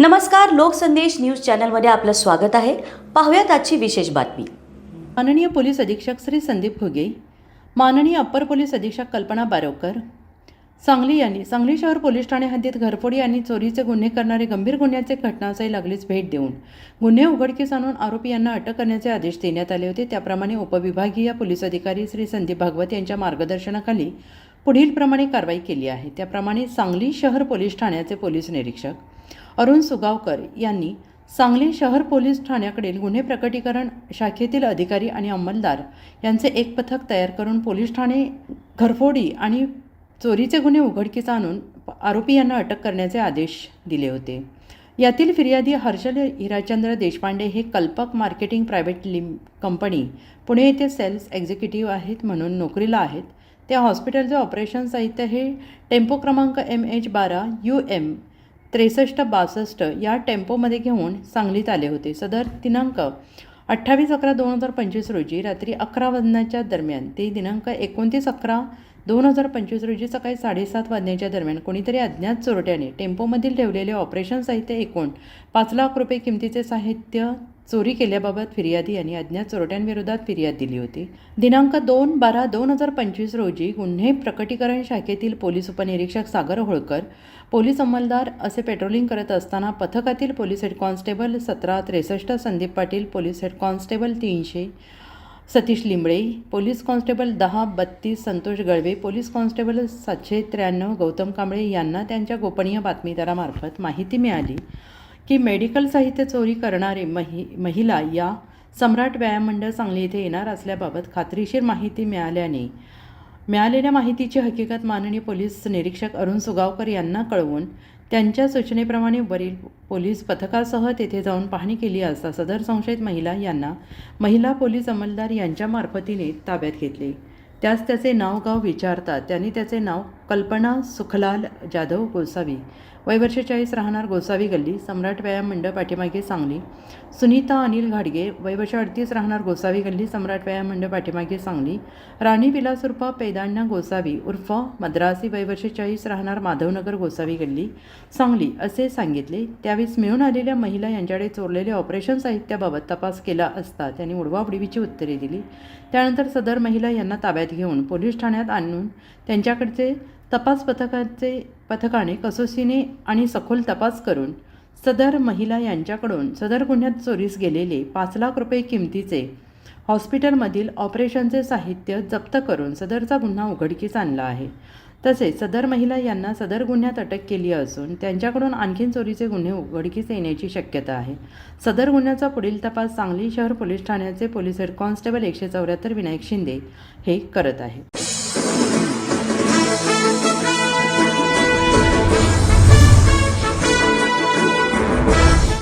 नमस्कार लोकसंदेश न्यूज चॅनलमध्ये आपलं स्वागत आहे. पाहूयात आजची विशेष बातमी. माननीय पोलीस अधीक्षक श्री संदीप घुगे माननीय अप्पर पोलीस अधीक्षक कल्पना बारोकर सांगली यांनी सांगली शहर पोलीस ठाणे हद्दीत घरफोडी आणि चोरीचे गुन्हे करणारे गंभीर गुन्ह्याचे घटनास्थळी लागलीच भेट देऊन गुन्हे उघडकीस आणून आरोपी यांना अटक करण्याचे आदेश देण्यात आले होते. त्याप्रमाणे उपविभागीय पोलीस अधिकारी श्री संदीप भागवत यांच्या मार्गदर्शनाखाली पुढीलप्रमाणे कारवाई केली आहे. त्याप्रमाणे सांगली शहर पोलीस ठाण्याचे पोलीस निरीक्षक अरुण सुगावकर यांनी सांगली शहर पोलीस ठाण्याकडील गुन्हे प्रकटीकरण शाखेतील अधिकारी आणि अंमलदार यांचे एक पथक तयार करून पोलीस ठाणे घरफोडी आणि चोरीचे गुन्हे उघडकीस आणून आरोपी यांना अटक करण्याचे आदेश दिले होते. यातील फिर्यादी हर्षल हिराचंद्र देशपांडे हे Kalpak marketing private lim company Pune येथे सेल्स एक्झिक्युटिव्ह आहेत म्हणून नोकरीला आहेत. त्या हॉस्पिटलचे ऑपरेशन साहित्य हे टेम्पो क्रमांक एम एच बारा यू एम त्रेसष्ट बासष्ट या टेम्पोमध्ये घेऊन सांगलीत आले होते. सदर दिनांक अठ्ठावीस अकरा दोन हजार पंचवीस रोजी रात्री अकरा वाजण्याच्या दरम्यान ते दिनांक एकोणतीस अकरा दोन हजार पंचवीस रोजी सकाळी साडेसात वाजण्याच्या दरम्यान कोणीतरी अज्ञात चोरट्याने टेम्पोमधील ठेवलेले ऑपरेशन साहित्य एकूण पाच लाख रुपये किमतीचे साहित्य चोरी केल्याबाबत फिर्यादी यांनी अज्ञात चोरट्यांविरोधात फिर्याद दिली होती. दिनांक दोन बारा दोन हजार पंचवीस रोजी गुन्हे प्रकटीकरण शाखेतील पोलीस उपनिरीक्षक सागर होळकर पोलीस अंमलदार असे पेट्रोलिंग करत असताना पथकातील पोलीस हेड कॉन्स्टेबल सतरा त्रेसष्ट Sandeep Patil police head constable तीनशे सतीश लिंबळे पोलीस कॉन्स्टेबल दहा बत्तीस संतोष गळवे पोलीस कॉन्स्टेबल सातशे त्र्याण्णव गौतम कांबळे यांना त्यांच्या गोपनीय बातमीदारामार्फत माहिती मिळाली. की मेडिकल साहित्य चोरी करणारे महि महिला या सम्राट व्यायाम मंडळ सांगली येथे येणार असल्याबाबत खात्रीशीर माहिती मिळाल्याने मिळालेल्या माहितीची हकीकत माननीय पोलीस निरीक्षक अरुण सुगावकर यांना कळवून त्यांच्या सूचनेप्रमाणे वरील पोलीस पथकासह तेथे जाऊन पाहणी केली असता सदर संशयित महिला यांना महिला पोलीस अंमलदार यांच्या मार्फतीने ताब्यात घेतले. त्यास त्याचे नाव गाव विचारतात. त्यांनी त्याचे नाव कल्पना सुखलाल जाधव गोसावी. वय वर्ष चाळीस राहणार गोसावी गल्ली. सम्राट व्यायाम मंडळ पाठीमागे सांगली. सुनीता अनिल घाडगे. वय वर्ष अडतीस राहणार गोसावी गल्ली. सम्राट व्यायाम मंडळ पाठीमागे सांगली. राणी विलास उर्फ पैदाण्णा गोसावी. उर्फ मद्रासी. वय वर्ष चाळीस राहणार माधवनगर गोसावी गल्ली. सांगली असे सांगितले. त्यावेळेस मिळून आलेल्या महिला यांच्याकडे चोरलेले ऑपरेशन साहित्याबाबत तपास केला असता त्यांनी उडवाउडवीची उत्तरे दिली. त्यानंतर सदर महिला यांना ताब्यात घेऊन पोलीस ठाण्यात आणून त्यांच्याकडचे तपास पथकाचे पथकाने कसोशीने आणि सखोल तपास करून सदर महिला यांच्याकडून सदर गुन्ह्यात चोरीस गेलेले पाच लाख रुपये किमतीचे हॉस्पिटलमधील ऑपरेशनचे साहित्य जप्त करून सदरचा गुन्हा उघडकीस आणला आहे. तसेच सदर महिला यांना सदर गुन्ह्यात अटक केली असून त्यांच्याकडून आणखीन चोरीचे गुन्हे उघडकीस येण्याची शक्यता आहे. सदर गुन्ह्याचा पुढील तपास सांगली शहर पोलीस ठाण्याचे पोलीस हेड कॉन्स्टेबल एकशे चौऱ्याहत्तर विनायक शिंदे हे करत आहे